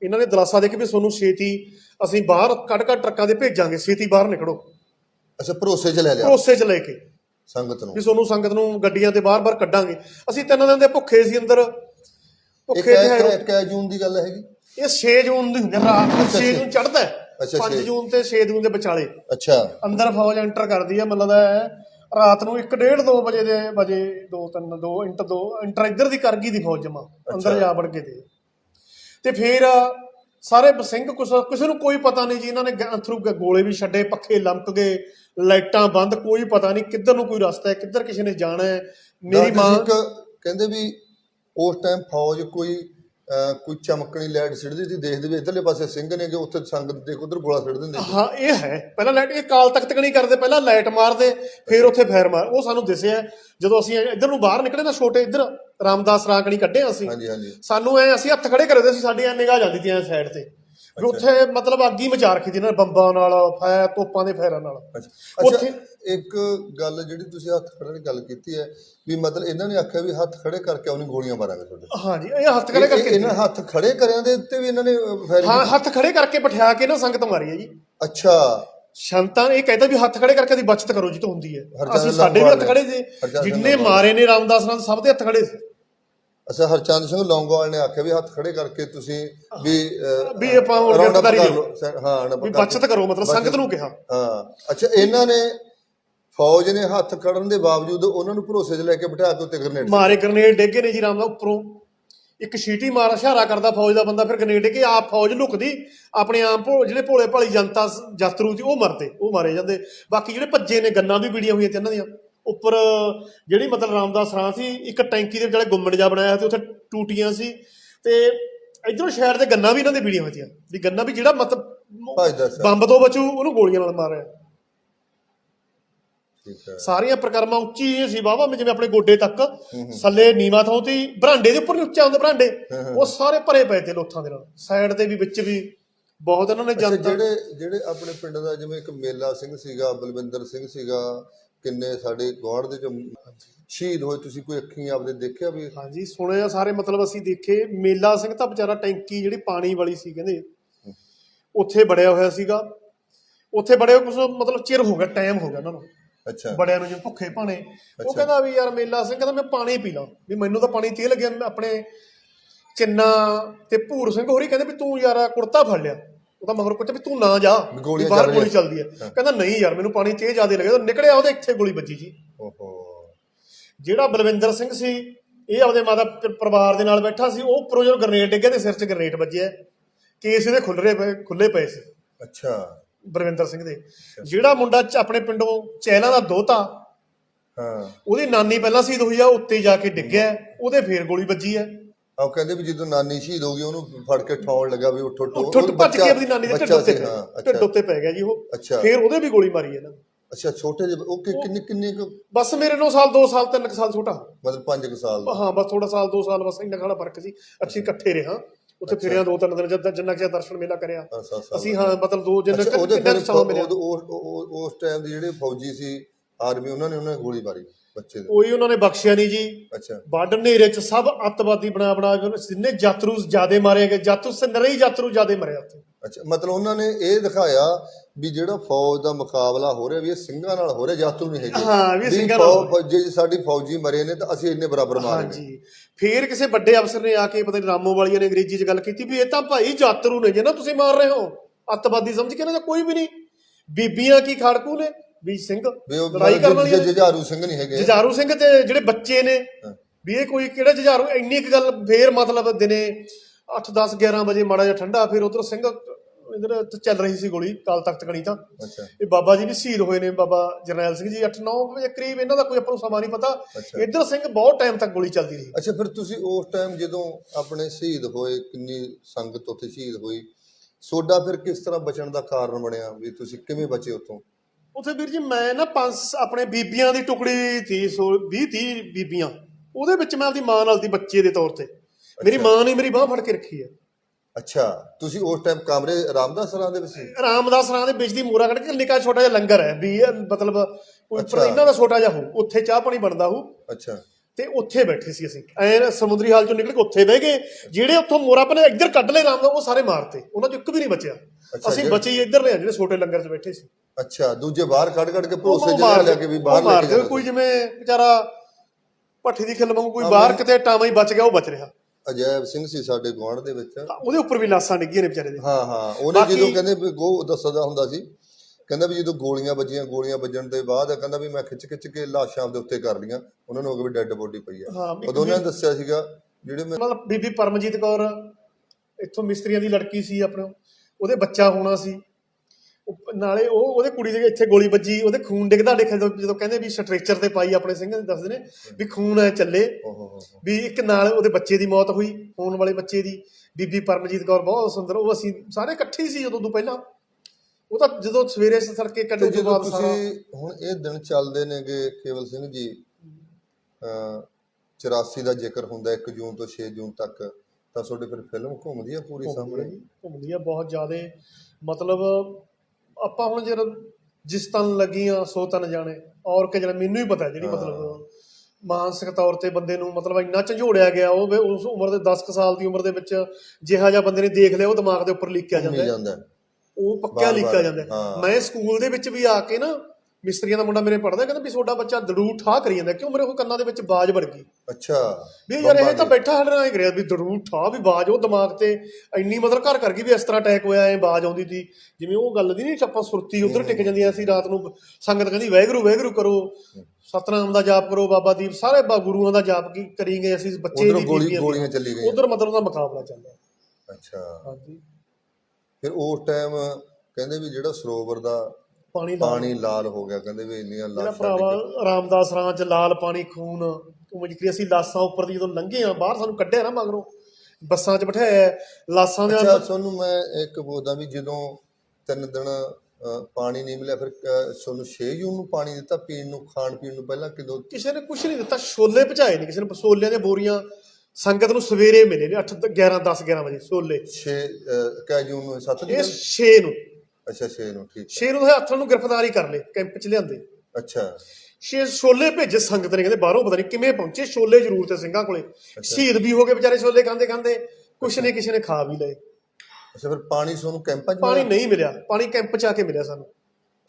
ਇਹਨਾਂ ਨੇ ਦਲਾਸਾ ਦੇ ਕੇ ਵੀ ਤੁਹਾਨੂੰ ਛੇਤੀ ਅਸੀਂ ਬਾਹਰ ਕੱਢ ਕੱਢ ਟਰੱਕਾਂ ਦੇ ਭੇਜਾਂਗੇ ਛੇਤੀ ਬਾਹਰ ਨਿਕਲੋ। ਅੱਛਾ ਭਰੋਸੇ 'ਚ ਲੈ ਲਿਆ। ਭਰੋਸੇ 'ਚ ਲੈ ਕੇ। ਸੰਗਤ ਨੂੰ। ਵੀ ਤੁਹਾਨੂੰ ਸੰਗਤ ਨੂੰ ਗੱਡੀਆਂ ਤੇ ਬਾਹਰ-ਬਾਹਰ ਕੱਢਾਂਗੇ। ਅਸੀਂ ਤਿੰਨ ਦਿਨ ਦੇ ਭੁੱਖੇ ਸੀ ਅੰਦਰ। ਇੱਕ ਭੁੱਖੇ ਤੇ ਇੱਕ ਇੱਕ ਜੂਨ ਦੀ ਗੱਲ ਹੈਗੀ? ਇਹ 6 ਜੂਨ ਦੀ ਹੁੰਦੀ ਹੈ, ਰਾਤ ਨੂੰ 6 ਜੂਨ ਚੜ੍ਹਦਾ ਅੱਛਾ, 5 ਛੇ। ਜੂਨ। ਤੇ 6 ਜੂਨ ਦੇ ਵਿਚਾਲੇ। ਅੱਛਾ। ਅੰਦਰ ਫੌਜ ਐਂਟਰ ਕਰਦੀ ਹੈ ਮਤਲਬ ਹੈ ਰਾਤ ਨੂੰ 1:30 2 ਵਜੇ ਦੇ ਵਜੇ 2 3 2 ਇੰਟ 2 ਇੰਟਰ ਇੱਧਰ ਦੀ ਕਰ ਗਈ ਦੀ ਫੌਜ ਜਮਾ। ਅੰਦਰ ਜਾ ਵੜ ਕੇ ਤੇ। ਤੇ ਫਿਰ ਸਾਰੇ ਸਿੰਘ ਕੁਛ ਕਿਸੇ ਨੂੰ ਕੋਈ ਪਤਾ ਨਹੀਂ ਜੀ ਇਹਨਾਂ ਨੇ ਅੰਥਰੂ ਗੋਲੇ ਵੀ ਛੱਡੇ ਪੱਖੇ ਲੰਪ ਗਏ ਲਾਈਟਾਂ ਬੰਦ ਕੋਈ ਪਤਾ ਨਹੀਂ ਕਿੱਧਰ ਨੂੰ ਕੋਈ ਰਸਤਾ ਹੈ ਕਿੱਧਰ ਕਿਸੇ ਨੇ ਜਾਣਾ ਹੈ। ਮੇਰੀ ਮਾਂ ਕਹਿੰਦੇ ਵੀ ਉਸ ਟਾਈਮ ਫੌਜ ਕੋਈ ਕੋਈ ਚਮਕਣੀ ਲਾਈਟ ਸਿੱਟਦੀ ਸੀ ਦੇਖਦੇ ਵੀ ਇਧਰਲੇ ਪਾਸੇ ਸਿੰਘ ਨੇ ਕਿ ਉੱਥੇ ਸੰਗਤ ਦੇ ਉਧਰ ਗੋਲਾ ਸਿੱਟ ਦਿੰਦੇ ਹਾਂ ਇਹ ਹੈ। ਪਹਿਲਾਂ ਲਾਈਟ ਇਹ ਕਾਲ ਤੱਕ ਤੱਕ ਨਹੀਂ ਕਰਦੇ ਪਹਿਲਾਂ ਲਾਈਟ ਮਾਰਦੇ ਫਿਰ ਉੱਥੇ ਫਾਇਰ ਮਾਰ। ਉਹ ਸਾਨੂੰ ਦਿਸਿਆ ਜਦੋਂ ਅਸੀਂ ਇੱਧਰ ਨੂੰ ਬਾਹਰ ਨਿਕਲੇ ਨਾ ਛੋਟੇ ਇੱਧਰ ਰਾਮਦਾਸ ਰਾਂਕਣੀ ਕੱਢੇ ਅਸੀਂ। ਹਾਂਜੀ ਹਾਂਜੀ। ਸਾਨੂੰ ਐ ਅਸੀਂ ਹੱਥ ਖੜੇ ਕਰਦੇ ਸੀ ਸਾਡੀ ਐ ਨਿਗਾਹ ਜਾਂਦੀ ਸੀ ਐ ਸਾਈਡ ਤੇ। ਵੀ ਉੱਥੇ ਮਤਲਬ ਅੱਗ ਹੀ ਮਚਾ ਰੱਖੀ ਸੀ ਇਹਨਾਂ ਨੇ ਬੰਬਾਂ ਨਾਲ ਫਾਇਰ ਤੋਪਾਂ ਦੇ ਫਾਇਰਾਂ ਨਾਲ। ਅੱਛਾ। ਉੱਥੇ- ਇੱਕ ਗੱਲ ਜਿਹੜੀ ਤੁਸੀਂ ਹੱਥ ਖੜੇ ਦੀ ਗੱਲ ਕੀਤੀ ਹੈ ਵੀ ਮਤਲਬ ਇਹਨਾਂ ਨੇ ਆਖਿਆ ਵੀ ਹੱਥ ਖੜੇ ਕਰਕੇ ਉਹਨੇ ਗੋਲੀਆਂ ਮਾਰਾਂਗੇ ਤੁਹਾਡੇ। ਹਾਂਜੀ ਇਹ ਹੱਥ ਖੜੇ ਕਰਕੇ ਇਹਨਾਂ ਹੱਥ ਖੜੇ ਕਰਿਆਂ ਦੇ ਉੱਤੇ ਵੀ ਇਹਨਾਂ ਨੇ ਫਾਇਰਿੰਗ ਹਾਂ ਹੱਥ ਖੜੇ ਕਰਕੇ ਬਿਠਾ ਕੇ ਨਾ ਸੰਗਤ ਮਾਰੀ ਹੈ ਜੀ। ਅੱਛਾ। ਸ਼ੰਤਾਂ ਇਹ ਕਹਿੰਦਾ ਵੀ ਹੱਥ ਖੜੇ ਕਰਕੇ ਦੀ ਬਚਤ ਕਰੋ ਜੀ ਤਾਂ ਹੁੰਦੀ ਹੈ। ਅਸੀਂ ਸਾਡੇ ਵੀ ਹੱਥ ਖੜੇ। ਸੀ। ਜਿੰਨੇ। ਮਾਰੇ ਨੇ ਰਾਮਦਾਸ ਨਾਲ ਸਭ ਦੇ ਹੱਥ ਖੜੇ ਸੀ। ਅੱਛਾ ਹਰਚੰਦ ਸਿੰਘ ਲੌਂਗੋਵਾਲ ਨੇ ਆਖਿਆ ਵੀ ਹੱਥ ਖੜੇ ਕਰਕੇ ਤੁਸੀਂ ਵੀ ਵੀ ਆਪਾਂ ਹੁਣ round up ਗ੍ਰਿਫਤਾਰੀ ਕਰ ਦਿਓ। ਲਓ। ਸ- ਹਾਂ ਵੀ ਬਚਤ ਕਰੋ ਮਤਲਬ ਸੰਗਤ ਨੂੰ ਕਿਹਾ। ਹਾਂ ਅੱਛਾ ਇਹਨਾਂ ਨੇ ਫੌਜ ਨੇ ਹੱਥ ਖੜਨ ਦੇ ਬਾਵਜੂਦ ਉਹਨਾਂ ਨੂੰ ਭਰੋਸੇ 'ਚ ਲੈ ਕੇ ਬਿਠਾ ਕੇ ਉੱਤੇ ਗ੍ਰਨੇਡ ਮਾਰੇ ਗ੍ਰਨੇਡ ਡੇਗੇ ਨੇ ਜੀ ਰਾਮ ਦਾ ਉੱਪਰੋਂ। ਇੱਕ ਸ਼ੀਟੀ ਮਾਰ ਇਸ਼ਾਰਾ ਕਰਦਾ ਫੌਜ ਦਾ ਬੰਦਾ ਫਿਰ ਗ੍ਰਨੇਡ ਕੇ ਆਪ ਫੌਜ ਲੁਕਦੀ ਆਪਣੇ ਆਪ ਭੋ- ਜਿਹੜੇ ਭੋਲੇ ਭਾਲੀ ਜਨਤਾ ਸ- ਯਾਤਰੂ ਸੀ ਉਹ ਮਰਦੇ ਉਹ ਮਾਰੇ ਜਾਂਦੇ। ਬਾਕੀ ਜਿਹੜੇ ਭੱਜੇ ਨੇ ਗੰਨਾਂ ਵੀ ਵੀੜੀਆਂ ਹੋਈਆਂ ਤੇ ਇਹਨਾਂ ਦੀਆਂ। ਉੱਪਰ ਜਿਹੜੀ ਮਤਲਬ ਰਾਮਦਾਸ ਰਾਂ ਸੀ ਇੱਕ ਟੈਂਕੀ ਦੇ ਵਿਚਾਲੇ ਗੁੰਮਟ ਜਾ ਬਣਾਇਆ ਤੇ ਉੱਥੇ ਟੂਟੀਆਂ ਸੀ। ਤੇ ਇਧਰੋਂ ਸ਼ਹਿਰ ਦੇ ਗੰਨਾਂ ਵੀ ਇਹਨਾਂ ਦੇ ਵੀੜੀਆਂ ਹੋਈਆਂ। ਵੀ ਗੰਨਾ ਵੀ ਜਿਹੜਾ ਮਤਲਬ ਬੰਬ ਤੋਂ ਬਚੂ ਉਹਨੂੰ ਗੋਲੀਆਂ ਨਾਲ ਮਾਰਿਆ। ਸਾਰੀਆਂ ਪ੍ਰਕਰਮਾਂ ਉੱਚੀ ਸੀ ਵਾਵਾ ਜਿਵੇਂ ਆਪਣੇ ਗੋਡੇ ਤੱਕ ਥੱਲੇ ਨੀਵਾ ਥਾਂ ਤੇ ਬਰਾਂਡੇ ਦੇ ਉੱਪਰ ਨਹੀਂ ਉੱਚਾ ਹੁੰਦੇ ਬਰਾਂਡੇ। ਉਹ ਸਾਰੇ ਭਰੇ ਪਏ ਤੇ ਲੋਥਾਂ ਦੇ ਨਾਲ। ਸਾਈਡ ਤੇ ਵੀ ਵਿੱਚ ਵੀ ਬਹੁਤ ਇਹਨਾਂ ਨੇ ਜਨਤਾ ਜਿਹੜੇ ਜਿਹੜੇ ਆਪਣੇ ਪਿੰਡ ਦਾ ਜਿਵੇਂ ਇੱਕ ਮੇਲਾ ਸਿੰਘ ਸੀਗਾ ਬਲਵਿੰਦਰ ਸਿੰਘ ਸੀਗਾ ਕਿੰਨੇ ਸਾਡੇ ਗੁਆਂਢ ਦੇ ਚ ਸ਼ਹੀਦ ਹੋਏ ਤੁਸੀਂ ਕੋਈ ਅੱਖੀਂ ਆਪਦੇ ਦੇਖਿਆ ਵੀ ਹਾਂਜੀ ਸੁਣਿਆ ਸਾਰੇ ਮਤਲਬ ਅਸੀਂ ਦੇਖੇ। ਮੇਲਾ ਸਿੰਘ ਤਾਂ ਵਿਚਾਰਾ ਟੈਂਕੀ ਜਿਹੜੀ ਪਾਣੀ ਵਾਲੀ ਸੀ ਕਹਿੰਦੇ। ਉੱਥੇ ਬੜਿਆ ਹੋਇਆ ਸੀਗਾ। ਉੱਥੇ ਬੜੇ ਕੁਝ ਮਤਲਬ ਚਿਰ ਹੋ ਗਿਆ ਟਾਈਮ ਹੋ ਗਿਆ ਉਹਨਾਂ ਨੂੰ। ਅੱਛਾ। ਬੜਿਆਂ ਨੂੰ ਜਿਵੇਂ ਭੁੱਖੇ ਭਾਣੇ। ਉਹ। ਕਹਿੰਦਾ ਵੀ ਯਾਰ ਮੇਲਾ ਸਿੰਘ ਕਹਿੰਦਾ ਮੈਂ ਪਾਣੀ ਪੀ ਲਾਂ। ਵੀ ਮੈਨੂੰ ਤਾਂ ਪਾਣੀ ਤੇਲ ਲੱਗਿਆ ਮੈਂ ਆਪਣੇ ਚਿੰਨਾ ਤੇ ਭੂਰ ਸਿੰਘ ਹੋਰੀ ਕਹਿੰਦੇ ਵੀ ਤੂੰ ਯਾਰ ਕੁੜਤਾ ਫੜ ਲਿਆ। ਉਹ ਤਾਂ ਮਗਰ ਪੁੱਛਿਆ ਵੀ ਤੂੰ ਨਾ ਜਾ ਵੀ ਗੋਲੀਆਂ ਬਾਹਰ ਚੱਲ ਗੋਲੀ ਰਹੀਆਂ। ਚੱਲਦੀ ਹੈ। ਕਹਿੰਦਾ ਨਹੀਂ ਯਾਰ ਮੈਨੂੰ ਪਾਣੀ ਤੇਜ਼ ਜ਼ਿਆਦਾ ਲੱਗਿਆ ਨਿਕਲਿਆ ਉਹਦੇ ਇੱਥੇ ਗੋਲੀ ਵੱਜੀ ਜੀ। ਓਹੋ। ਜਿਹੜਾ ਬਲਵਿੰਦਰ ਸਿੰਘ ਸੀ ਇਹ ਆਪਦੇ ਮਾਤਾ ਪ- ਪਰਿਵਾਰ ਦੇ ਨਾਲ ਬੈਠਾ ਸੀ ਉਹ ਉੱਪਰੋਂ ਜਦੋਂ ਗ੍ਰਨੇਡ ਡਿੱਗਿਆ ਤੇ ਸਿਰ 'ਚ ਗ੍ਰਨੇਡ ਵੱਜਿਆ। ਕੇਸ ਇਹਦੇ ਖੁੱਲਰੇ ਪਏ ਖੁੱਲੇ ਪਏ ਸੀ। ਅੱਛਾ। ਬਲਵਿੰਦਰ ਸਿੰਘ ਦੇ। ਜਿਹੜਾ ਮੁੰਡਾ ਚ- ਆਪਣੇ ਪਿੰਡੋਂ ਚੈਲਾ ਦਾ ਦੋਤਾ ਹਾਂ। ਉਹਦੀ ਨਾਨੀ ਪਹਿਲਾਂ ਸ਼ਹੀਦ ਹੋਈ ਆ ਉੱਤੇ ਜਾ ਕੇ ਡਿੱਗਿਆ ਉਹਦੇ ਫੇਰ ਗੋਲੀ ਵੱਜੀ ਆ। ਆਹ ਕਹਿੰਦੇ ਵੀ ਜਦੋਂ ਨਾਨੀ ਸ਼ਹੀਦ ਹੋ ਗਈ ਉਹਨੂੰ ਫੜ ਕੇ ਠਾਉਣ ਲੱਗਾ ਵੀ ਉੱਠੋ ਉੱਠੋ। ਉੱਠ ਭੱਜ ਕੇ ਆਪਣੀ ਨਾਨੀ ਦੇ ਢਿੱਡ ਉੱਤੇ ਢਿੱਡ ਉੱਤੇ ਪੈ ਗਿਆ ਜੀ ਉਹ। ਅੱਛਾ। ਫੇਰ ਉਹਦੇ ਵੀ ਗੋਲੀ ਮਾਰੀ ਇਹਨਾਂ ਨੇ। ਅੱਛਾ ਛੋਟੇ ਜਿਹੇ ਉਹ ਕਿ- ਕਿੰਨੇ ਕਿੰਨੇ ਕੁ ਬਸ ਮੇਰੇ ਨਾਲ ਸਾਲ 2 ਸਾਲ 3 ਸਾਲ ਛੋਟਾ। ਮਤਲਬ 5 ਸਾਲ ਦਾ। ਹਾਂ ਬਸ ਥੋੜਾ ਸਾਲ 2 ਸਾਲ ਬਸ ਇੰਨਾ ਖਾਣਾ ਫ਼ਰਕ ਸੀ। ਅਸੀਂ ਇਕੱਠੇ ਰਹੇ ਉੱਥੇ ਫਿਰਿਆ ਦੋ ਤਿੰਨ ਦਿਨ ਜਦ ਜਿੰਨਾ ਕਿ ਦਰਸ਼ਨ ਮੇਲਾ ਕਰਿਆ। ਅਸੀਂ ਹਾਂ ਮਤਲਬ ਦੋ ਜਿੰਨਾ ਅੱਛਾ ਉਹਦੇ ਫਿਰ ਕੁ ਉਹ- ਉਹ- ਉਹ- ਉਸ ਟਾਈਮ ਦੇ ਜਿਹੜੇ ਫੌਜੀ ਸੀ ਆਰਮੀ ਉਹਨਾਂ ਨੇ ਉਹਨਾਂ ਨੇ ਗੋਲੀ ਮਾਰੀ ਬੱਚੇ ਦੇ। ਕੋਈ ਉਹਨਾਂ ਨੇ ਬਖਸ਼ਿਆ ਨਹੀਂ ਜੀ। ਅੱਛਾ। ਬਾਰਡਰ ਨੇਰੇ ਚ ਸਭ ਅੱਤਵਾਦੀ ਬਣਾ ਬਣਾ ਕੇ ਉਹਨੇ ਜਿੰਨੇ ਯਾਤਰੂ ਜਿਆਦੇ ਮਾਰੇ ਗਏ ਯਾਤਰੂ ਸੰਨਰੇ ਹੀ ਯਾਤਰੂ ਜਿਆਦੇ ਮਰੇ ਉੱਥੇ। ਅੱਛਾ ਮਤਲਬ ਉਹਨਾਂ ਨੇ ਇਹ ਦਿਖਾਇਆ ਵੀ ਜਿਹੜਾ ਫੌਜ ਦਾ ਮੁਕਾਬਲਾ ਹੋ ਰਿਹਾ ਵੀ ਇਹ ਸਿੰਘਾਂ ਨਾਲ ਹੋ ਰਿਹਾ ਯਾਤਰੂ ਨਹੀਂ ਹੈਗੇ। ਹਾਂ, ਵੀ ਸਿੰਘਾਂ ਨਾਲ ਫੌ- ਫੌ- ਜੇ ਸਾਡੀ ਫੌਜੀ ਮਰੇ ਨੇ ਤਾਂ ਅਸੀਂ ਇੰਨੇ ਬਰਾਬਰ ਮਾਰੇ ਨੇ ਹਾਂਜੀ। ਫੇਰ ਕਿਸੇ ਵੱਡੇ ਅਫਸਰ ਨੇ ਆ ਕੇ ਪਤਾ ਨਹੀਂ ਰਾਮੋ ਵਾਲੀਆਂ ਨੇ ਅੰਗਰੇਜ਼ੀ ਚ ਗੱਲ ਕੀਤੀ ਵੀ ਇਹ ਤਾਂ ਭਾਈ ਯਾਤਰੂ ਨੇ ਜਿਹਨਾਂ ਤੁਸੀਂ ਮਾਰ ਰਹੇ ਹੋ ਅੱਤਵਾਦੀ ਸਮਝ ਕੇ ਨਾ ਤਾਂ ਕੋਈ ਵੀ ਨਹੀਂ। ਬੀਬੀਆਂ ਕੀ ਖਾੜਕੂ ਨੇ? ਵੀ ਸਿੰਘ ਵੀ ਉਹ ਲੜਾਈ ਕਰਨ ਵਾਲੀਆਂ ਨੇ। ਜੁਝਾਰੂ ਸਿੰਘ ਨਹੀਂ ਹੈਗੇ। ਜੁਝਾਰੂ ਸਿੰਘ ਤੇ ਜਿਹੜੇ ਬੱਚੇ ਨੇ। ਵੀ ਇਹ ਕੋਈ ਕਿਹੜਾ ਜੁਝਾਰੂ? ਇੰਨੀ ਕੁ ਗੱਲ ਫੇਰ ਮਤਲਬ ਦਿਨੇ 8 10 11 ਵਜੇ ਮਾੜਾ ਜਿਹਾ ਠੰਡਾ ਫਿਰ ਉਧਰ ਸਿੰਘ ਇਧਰ ਚੱਲ ਰਹੀ ਸੀ ਗੋਲੀ ਕਾਲ ਤਖਤ ਕਣੀ ਤਾਂ। ਅੱਛਾ। ਇਹ ਬਾਬਾ ਜੀ ਵੀ ਸ਼ਹੀਦ ਹੋਏ ਨੇ ਬਾਬਾ ਜਰਨੈਲ ਸਿੰਘ ਜੀ 8 9 ਵਜੇ ਕਰੀਬ ਇਹਨਾਂ ਦਾ ਕੋਈ ਆਪਾਂ ਨੂੰ ਸਮਾਂ ਨਹੀਂ ਪਤਾ। ਇੱਧਰ ਸਿੰਘ ਬਹੁਤ ਟਾਈਮ ਤੱਕ ਗੋਲੀ ਚੱਲਦੀ ਰਹੀ। ਅੱਛਾ ਫਿਰ ਤੁਸੀਂ ਉਸ ਟਾਈਮ ਜਦੋਂ ਆਪਣੇ ਸ਼ਹੀਦ ਹੋਏ ਕਿੰਨੀ ਸੰਗਤ ਉੱਥੇ ਸ਼ਹੀਦ ਹੋਈ? ਸੋਡਾ ਫਿਰ ਕਿਸ ਤਰ੍ਹਾਂ ਬਚਣ ਦਾ ਕਾਰਨ ਬਣਿਆ? ਵੀ ਤੁਸੀਂ ਕਿਵੇਂ ਬਚੇ ਉੱਥੋਂ? ਉੱਥੇ ਵੀਰ ਜੀ ਮੈਂ ਨਾ ਪੰਜ ਆਪਣੇ ਬੀਬੀਆਂ ਦੀ ਟੁਕੜੀ ਸੀ 20 30 ਬੀਬੀਆਂ। ਉਹਦੇ ਵਿੱਚ ਮੈਂ ਆਪਦੀ ਮਾਂ ਨਾਲ ਦੀ ਬੱਚੇ ਦੇ ਤੌਰ ਤੇ। ਮੇਰੀ ਮਾਂ ਨੇ ਮੇਰੀ ਬਾਹ ਫੜ ਕੇ ਰੱਖੀ ਹੈ ਅੱਛਾ ਤੁਸੀਂ ਉਸ ਟਾਈਮ ਕਮਰੇ ਰਾਮਦਾਸ ਸਰਾਂ ਦੇ ਵਿੱਚ ਸੀ? ਰਾਮਦਾਸ ਰਾਂ ਦੇ ਵਿੱਚ ਦੀ ਮੋਰਾ ਕੱਢ ਕੇ ਨਿੱਕਾ ਛੋਟਾ ਜਿਹਾ ਲੰਗਰ ਹੈ ਵੀ ਮਤਲਬ ਕੋਈ ਅੱਛਾ। ਪਰ ਇਹਨਾਂ ਦਾ ਛੋਟਾ ਜਿਹਾ ਹੋ ਉੱਥੇ ਚਾਹ ਪਾਣੀ ਬਣਦਾ ਹੋ ਅੱਛਾ। ਤੇ ਉੱਥੇ ਬੈਠੇ ਸੀ ਅਸੀਂ। ਐਨ ਸਮੁੰਦਰੀ ਹਾਲ ਚੋਂ ਨਿਕਲ ਕੇ ਉੱਥੇ ਬਹਿ ਗਏ। ਜਿਹੜੇ ਉੱਥੋਂ ਮੋਰਾ ਪਨੇ ਇੱਧਰ ਕੱਢ ਲਏ ਰਾਮਦਾਸ ਉਹ ਸਾਰੇ ਮਾਰਤੇ। ਉਹਨਾਂ ਚੋਂ ਇੱਕ ਵੀ ਨਹੀਂ ਬਚਿਆ। ਅਸੀਂ ਬਚੇ ਹੀ ਇੱਧਰ ਰਹੇ ਜਿਹੜੇ ਛੋਟੇ ਲੰਗਰ 'ਚ ਬੈਠੇ ਸੀ। ਅੱਛਾ ਦੂਜੇ ਬਾਹਰ ਕੱਢ ਕੱਢ ਕੇ ਭਰੋਸੇ ਮਾਰ ਲੈ ਕੇ ਵੀ ਬਾਹਰ ਲੈ ਕੇ ਕੋਈ ਜਿਵੇਂ ਵਿਚਾਰਾ ਭੱਠੀ ਦੀ ਖਿੱਲ ਵਾਂਗੂ ਕੋਈ ਬਾਹਰ ਕਿਤੇ ਟਾਵਾਂ ਹੀ ਬਚ ਗਿਆ ਉਹ ਬਚ ਰਿਹਾ। ਅਜੈਬ ਸਿੰਘ ਸੀ ਸਾਡੇ ਗੁਆਂਢ ਦੇ ਵਿੱਚ। ਉਹਦੇ ਉੱਪਰ ਵੀ ਲਾਸਾਂ ਡਿੱਗੀਆਂ ਨੇ ਵਿਚਾਰੇ ਦੇ। ਹਾਂ ਹਾਂ। ਉਹਨੇ ਜਦੋਂ ਕਹਿੰਦੇ ਵੀ ਗੋ ਦੱਸਦਾ ਹੁੰਦਾ ਸੀ ਕਹਿੰਦਾ ਵੀ ਜਦੋਂ ਗੋਲੀਆਂ ਵੱਜੀਆਂ ਗੋਲੀਆਂ ਵੱਜਣ ਦੇ ਬਾਅਦ ਕਹਿੰਦਾ ਵੀ ਮੈਂ ਖਿੱਚ ਖਿੱਚ ਕੇ ਲਾਸ਼ਾਂ ਦੇ ਉੱਤੇ ਕਰ ਲੀਆਂ ਉਹਨਾਂ ਨੂੰ ਹੋ ਗਿਆ ਵੀ ਡੈੱਡ ਬੋਡੀ ਪਈ ਆ। ਉਦੋਂ ਉਹਨਾਂ ਨੇ ਦੱਸਿਆ ਸੀਗਾ ਜਿਹੜੇ ਮੈਂ ਮਤਲਬ ਬੀਬੀ ਪਰਮਜੀਤ ਕੌਰ ਇੱਥੋਂ ਮਿਸਤਰੀਆਂ ਦੀ ਲੜਕੀ ਸੀ ਆਪਣੇ ਉਹਦੇ ਬੱਚਾ ਹੋਣਾ ਸੀ। ਨਾਲੇ ਉਹ ਉਹਦੇ ਕੁੜੀ ਦੇ ਇੱਥੇ ਗੋਲੀ ਵੱਜੀ ਉਹਦੇ ਖੂਨ ਡਿੱਗਦਾ ਦੇਖਿਆ ਜਦੋਂ ਕਹਿੰਦੇ ਵੀ ਸਟ੍ਰੈਚਰ ਤੇ ਪਾਈ ਆਪਣੇ ਸਿੰਘਾਂ ਦੇ ਦੱਸਦੇ ਨੇ ਵੀ ਖੂਨ ਐ ਚੱਲੇ। ਵੀ ਇੱਕ ਨਾਲ ਉਹਦੇ ਬੱਚੇ ਦੀ ਮੌਤ ਹੋਈ ਹੋਣ ਵਾਲੇ ਬੱਚੇ ਦੀ ਬੀਬੀ ਪਰਮਜੀਤ ਕੌਰ ਬਹੁਤ ਸੁੰਦਰ ਉਹ ਅਸੀਂ ਸਾਰੇ ਇਕੱਠੇ ਸੀ ਉਦੋਂ ਤੋਂ ਪਹਿਲਾਂ। ਉਹ ਤਾਂ ਜਦੋਂ ਸਵੇਰੇ ਸੜਕੇ ਤੇ ਕੱਢਣ ਤੋਂ ਜਦੋਂ ਬਾਅਦ ਸਾਰਾ ਤੁਸੀਂ ਹੁਣ ਇਹ ਦਿਨ ਚੱਲਦੇ ਨੇਗੇ ਕੇਵਲ ਸਿੰਘ ਜੀ ਅ 84 ਦਾ ਜ਼ਿਕਰ ਹੁੰਦਾ 1 ਜੂਨ ਤੋਂ 6 ਜੂਨ ਤੱਕ ਤਾਂ ਤੁਹਾਡੇ ਫਿਰ ਫਿਲਮ ਘੁੰਮਦੀ ਆ ਪੂਰੀ ਸਾਹਮਣੇ? ਘੁੰਮਦੀ ਆ ਬਹੁਤ ਜ਼ਿਆਦੇ। ਮਤਲਬ ਆਪਾਂ ਹੁਣ ਜਦ ਜਿਸ ਤਨ ਲੱਗੀਆਂ ਸੋ ਤਨ ਜਾਣੇ ਔਰ ਕਿ ਜਿਹੜਾ ਮੈਨੂੰ ਹੀ ਪਤਾ ਜਿਹੜੀ। ਮਤਲਬ ਮਾਨਸਿਕ ਤੌਰ ਤੇ ਬੰਦੇ ਨੂੰ ਮਤਲਬ ਇੰਨਾ ਝੰਜੋੜਿਆ ਗਿਆ ਉਹ ਵੀ ਉਸ ਉਮਰ ਦੇ 10 ਕੁ ਸਾਲ ਦੀ ਉਮਰ ਦੇ ਵਿੱਚ ਜਿਹਾ ਜਿਹਾ ਬੰਦੇ ਨੇ ਦੇਖ ਲਿਆ ਉਹ ਦਿਮਾਗ ਦੇ ਉੱਪਰ ਲਿਖਿਆ ਜਾਂਦਾ ਹੈ। ਉਹ ਪੱਕਾ ਲਿਖਿਆ ਜਾਂਦਾ। ਹਾਂ। ਮੈਂ ਸਕੂਲ ਦੇ ਵਿੱਚ ਵੀ ਆ ਕੇ ਨਾ ਮਿਸਤਰੀਆਂ ਦਾ ਮੁੰਡਾ ਮੇਰੇ ਪੜਦਾ ਕਹਿੰਦਾ ਵੀ ਤੁਹਾਡਾ ਬੱਚਾ ਦੜੂ ਠਾ ਕਰੀ ਜਾਂਦਾ ਕਿਉਂ ਮੇਰੇ ਉਹ ਕੰਨਾਂ ਦੇ ਵਿੱਚ ਬਾਜ ਵੜ ਗਈ? ਅੱਛਾ ਵੀ ਯਾਰ ਇਹ ਤਾਂ ਦੀ। ਬੈਠਾ ਨਾਲ ਹੀ ਕਰਿਆ ਵੀ ਜ਼ਰੂਰ ਠਾ ਵੀ ਬਾਜ ਉਹ ਦਿਮਾਗ ਤੇ ਇੰਨੀ ਮਤਲਬ ਘਰ ਕਰ ਗਈ ਵੀ ਇਸ ਤਰ੍ਹਾਂ ਅਟੈਕ ਹੋਇਆ ਐ ਬਾਜ ਆਉਂਦੀ ਸੀ। ਜਿਵੇਂ ਉਹ ਗੱਲ ਦੀ ਨਹੀਂ ਆਪਾਂ ਸੁਰਤੀ ਉਧਰ ਟਿਕ ਜਾਂਦੀਆਂ ਸੀ ਰਾਤ ਨੂੰ ਸੰਗਤ ਕਹਿੰਦੀ ਵਾਹਿਗੁਰੂ ਵਾਹਿਗੁਰੂ ਕਰੋ ਸਤਨਾਮ ਦਾ ਜਾਪ ਕਰੋ ਬਾਬਾ ਦੀਪ ਸਾਰੇ ਬਾ ਗੁਰੂਆਂ ਦਾ ਜਾਪ ਕੀ ਕਰੀ ਗਏ ਅਸੀਂ ਬੱਚੇ ਬੀਬੀਆਂ ਗੋਲੀਆਂ ਚੱਲੀ ਗਈਆਂ। ਉਧਰ ਮਤਲਬ ਦਾ ਮੁਕਾਬਲਾ ਚੱਲਦਾ ਅੱਛਾ। ਹਾਂਜੀ। ਫਿਰ ਉਸ ਟਾਈਮ ਕਹਿੰਦੇ ਵੀ ਜਿਹੜਾ ਸਰੋਵਰ ਦਾ ਪਾਣੀ ਦਾ ਪਾਣੀ ਲਾਲ ਹੋ ਗਿਆ। ਕਹਿੰਦੇ ਵੀ ਇੰਨੀਆਂ ਜਿਹੜਾ ਲਾਸ਼ਾਂ ਭਰਾਵਾ ਡਿੱਗੀਆਂ। ਰਾਮਦਾਸ ਰਾਂ ਚ ਲਾਲ ਪਾਣੀ ਖੂਨ ਉਹ ਜਿਕਰੀ ਅਸੀਂ ਲਾਸਾਂ ਉੱਪਰ ਦੀ ਜਦੋਂ ਲੰਘੇ ਆ ਬਾਹਰ ਸਾਨੂੰ ਕੱਢਿਆ ਨਾ ਮਗਰੋਂ ਬੱਸਾਂ 'ਚ ਬਿਠਾਇਆ ਲਾਸਾਂ ਦੇ ਅੱਛਾ ਤੁਹਾਨੂੰ ਮੈਂ ਇੱਕ ਬੋਲਦਾ ਵੀ ਜਦੋਂ ਤਿੰਨ ਦਿਨ ਅ, ਪਾਣੀ ਨਹੀਂ ਮਿਲਿਆ ਫਿਰ ਤੁਹਾਨੂੰ 6 ਜੂਨ ਨੂੰ ਪਾਣੀ ਦਿੱਤਾ ਪੀਣ ਨੂੰ ਖਾਣ ਪੀਣ ਨੂੰ ਪਹਿਲਾਂ ਕਿਦੋਂ? ਕਿਸੇ ਨੇ ਕੁਝ ਨਹੀਂ ਦਿੱਤਾ ਛੋਲੇ ਭਜਾਏ ਨਹੀਂ ਕਿਸੇ ਨੇ ਛੋਲਿਆਂ ਦੀਆਂ ਬੋਰੀਆਂ ਸੰਗਤ ਨੂੰ ਸਵੇਰੇ ਮਿਲੇ ਨੇ 8 11 10 11 ਵਜੇ ਛੋਲੇ। 6 ਕੈ ਜੂਨ ਨੂੰ 7 ਇਹ ਜੂਨ 6 ਨੂੰ। ਅੱਛਾ 6 ਨੂੰ ਠੀਕ 6 ਨੂੰ ਹੱਥ ਨੂੰ ਗ੍ਰਿਫਤਾਰੀ ਕਰ ਲਏ ਕੈਂਪ 'ਚ ਲਿਆਂਦੇ। ਅੱਛਾ। ਛੇ ਛੋਲੇ ਭੇਜੇ ਸੰਗਤ ਨੇ ਕਹਿੰਦੇ ਬਾਹਰੋਂ ਪਤਾ ਨਹੀਂ ਕਿਵੇਂ ਪਹੁੰਚੇ ਛੋਲੇ ਜ਼ਰੂਰ ਤੇ ਸਿੰਘਾਂ ਕੋਲੇ। ਸ਼ਹੀਦ ਵੀ ਹੋ ਗਏ ਵਿਚਾਰੇ ਛੋਲੇ ਖਾਂਦੇ ਖਾਂਦੇ ਕੁਛ ਨੇ ਕਿਸੇ ਨੇ ਖਾ ਵੀ ਲਏ। ਅੱਛਾ ਫਿਰ ਪਾਣੀ ਤੁਹਾਨੂੰ ਕੈਂਪਾਂ 'ਚ ਪਾਣੀ? ਨਹੀਂ ਮਿਲਿਆ ਪਾਣੀ ਕੈਂਪ 'ਚ ਆ ਕੇ ਮਿਲਿਆ ਸਾਨੂੰ।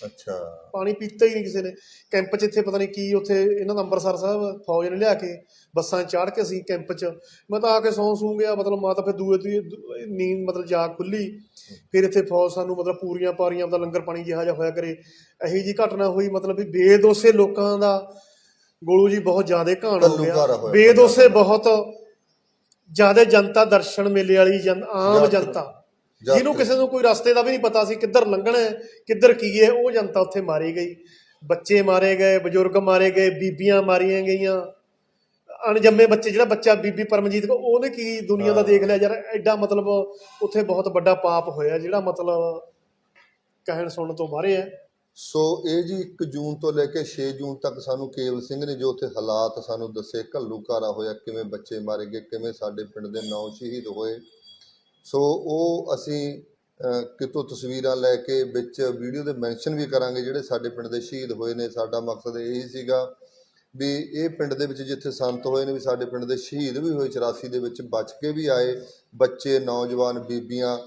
ਅੱਛਾ। ਪਾਣੀ ਪੀਤਾ ਹੀ ਨਹੀਂ ਕਿਸੇ ਨੇ। ਕੈਂਪ 'ਚ ਇੱਥੇ ਪਤਾ ਨਹੀਂ ਕੀ ਉੱਥੇ ਇਹਨਾਂ ਦਾ ਅੰਮ੍ਰਿਤਸਰ ਸਾਹਿਬ ਫੌਜ ਨੇ ਲਿਆ ਕੇ ਬੱਸਾਂ 'ਚ ਚਾੜ ਕੇ ਅਸੀਂ ਕੈਂਪ 'ਚ। ਮੈਂ ਤਾਂ ਆ ਕੇ ਸੌਂ ਸੂ ਗਿਆ ਮਤਲਬ ਮਾਤਾ ਫਿਰ ਦੂਏ ਦੀ ਨੀਂਦ ਮਤਲਬ ਜਾਗ ਖੁੱਲੀ। ਫਿਰ ਇੱਥੇ ਫੌਜ ਸਾਨੂੰ ਮਤਲਬ ਪੂਰੀਆਂ ਪਾਰੀਆਂ ਦਾ ਲੰਗਰ ਪਾਣੀ ਜਿਹਾ ਜਿਹਾ ਹੋਇਆ ਕਰੇ। ਇਹੀ ਜੀ ਘਟਨਾ ਹੋਈ ਮਤਲਬ ਵੀ ਬੇਦੋਸੇ ਲੋਕਾਂ ਦਾ ਗੋਲੂ ਜੀ ਬਹੁਤ ਜ਼ਿਆਦਾ ਘਾਣ ਹੋ ਗਿਆ। ਬੇਦੋਸੇ ਬਹੁਤ ਜ਼ਿਆਦਾ ਜਨਤਾ ਦਰਸ਼ਨ ਮੇਲੇ ਵਾਲੀ ਜਨ ਆਮ। ਜਨਤਾ। ਜਿਹਨੂੰ ਕਿਸੇ ਨੂੰ ਕੋਈ ਰਸਤੇ ਦਾ ਵੀ ਨਹੀਂ ਪਤਾ ਸੀ ਕਿੱਧਰ ਲੰਘਣਾ ਹੈ ਕਿੱਧਰ ਕੀ ਹੈ ਉਹ ਜਨਤਾ ਉੱਥੇ ਮਾਰੀ ਗਈ। ਬੱਚੇ ਮਾਰੇ ਗਏ ਬਜ਼ੁਰਗ ਮਾਰੇ ਗਏ ਬੀਬੀਆਂ ਮਾਰੀਆਂ ਗਈਆਂ। ਅਣਜੰਮੇ ਬੱਚੇ ਜਿਹੜਾ ਬੱਚਾ ਬੀਬੀ ਪਰਮਜੀਤ ਕੋ ਉਹਨੇ ਕੀ ਦੁਨੀਆ ਦਾ ਦੇਖ ਲਿਆ ਯਾਰ ਐਡਾ ਮਤਲਬ ਉੱਥੇ ਬਹੁਤ ਵੱਡਾ ਪਾਪ ਹੋਇਆ ਜਿਹੜਾ ਮਤਲਬ ਕਹਿਣ ਸੁਣਨ ਤੋਂ ਬਾਹਰੇ ਹੈ ਸੋ ਇਹ ਜੀ 1 ਜੂਨ ਤੋਂ ਲੈ ਕੇ 6 ਜੂਨ ਤੱਕ ਸਾਨੂੰ ਕੇਵਲ ਸਿੰਘ ਨੇ ਜੋ ਉੱਥੇ ਹਾਲਾਤ ਸਾਨੂੰ ਦੱਸੇ ਘੱਲੂਘਾਰਾ ਹੋਇਆ ਕਿਵੇਂ ਬੱਚੇ ਮਾਰੇ ਗਏ ਕਿਵੇਂ ਸਾਡੇ ਪਿੰਡ ਦੇ ਨੌ ਸ਼ਹੀਦ ਹੋਏ ਸੋ ਉਹ ਅਸੀਂ ਕਿਤੋਂ ਤਸਵੀਰਾਂ ਲੈ ਕੇ ਵਿੱਚ ਵੀਡੀਓ ਦੇ ਮੈਂਸ਼ਨ ਵੀ ਕਰਾਂਗੇ ਜਿਹੜੇ ਸਾਡੇ ਪਿੰਡ ਦੇ ਸ਼ਹੀਦ ਹੋਏ ਨੇ। ਸਾਡਾ ਮਕਸਦ ਇਹੀ ਸੀਗਾ ਵੀ ਇਹ ਪਿੰਡ ਦੇ ਵਿੱਚ ਜਿੱਥੇ ਸੰਤ ਹੋਏ ਨੇ ਵੀ ਸਾਡੇ ਪਿੰਡ ਦੇ ਸ਼ਹੀਦ ਵੀ ਹੋਏ 84 ਦੇ ਵਿੱਚ ਬਚ ਕੇ ਵੀ ਆਏ ਬੱਚੇ ਨੌਜਵਾਨ ਬੀਬੀਆਂ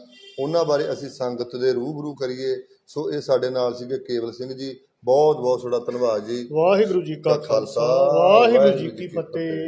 ਉਹਨਾਂ ਬਾਰੇ ਅਸੀਂ ਸੰਗਤ ਦੇ ਰੂਬਰੂ ਕਰੀਏ। ਸੋ ਇਹ ਸਾਡੇ ਨਾਲ ਸੀਗੇ ਕੇਵਲ ਸਿੰਘ ਜੀ। ਬਹੁਤ ਬਹੁਤ ਤੁਹਾਡਾ ਧੰਨਵਾਦ ਜੀ। ਵਾਹਿਗੁਰੂ ਜੀ ਕਾ ਖਾਲਸਾ ਵਾਹਿਗੁਰੂ ਜੀ ਕੀ ਫਤਿਹ।